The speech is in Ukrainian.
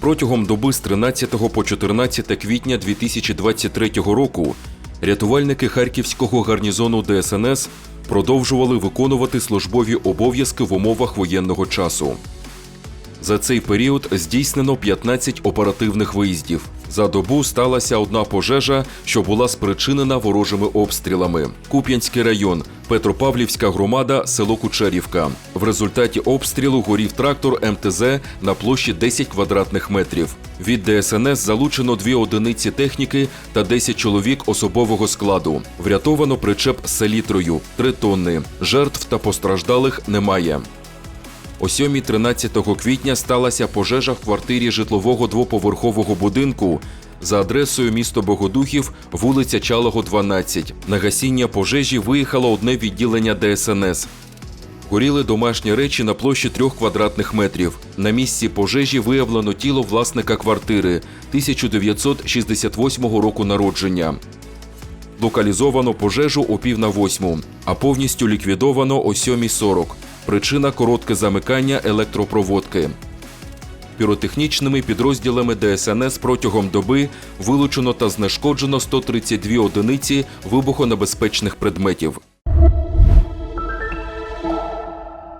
Протягом доби з 13 по 14 квітня 2023 року рятувальники Харківського гарнізону ДСНС продовжували виконувати службові обов'язки в умовах воєнного часу. За цей період здійснено 15 оперативних виїздів. За добу сталася одна пожежа, що була спричинена ворожими обстрілами. Куп'янський район, Петропавлівська громада, село Кучерівка. В результаті обстрілу горів трактор МТЗ на площі 10 квадратних метрів. Від ДСНС залучено дві одиниці техніки та 10 чоловік особового складу. Врятовано причеп з селітрою 3 тонни. Жертв та постраждалих немає. О 7.13 квітня сталася пожежа в квартирі житлового двоповерхового будинку за адресою місто Богодухів, вулиця Чалого, 12. На гасіння пожежі виїхало одне відділення ДСНС. Горіли домашні речі на площі трьох квадратних метрів. На місці пожежі виявлено тіло власника квартири 1968 року народження. Локалізовано пожежу о пів на восьму, а повністю ліквідовано о 7.40. Причина коротке замикання електропроводки. Піротехнічними підрозділами ДСНС протягом доби вилучено та знешкоджено 132 одиниці вибухонебезпечних предметів.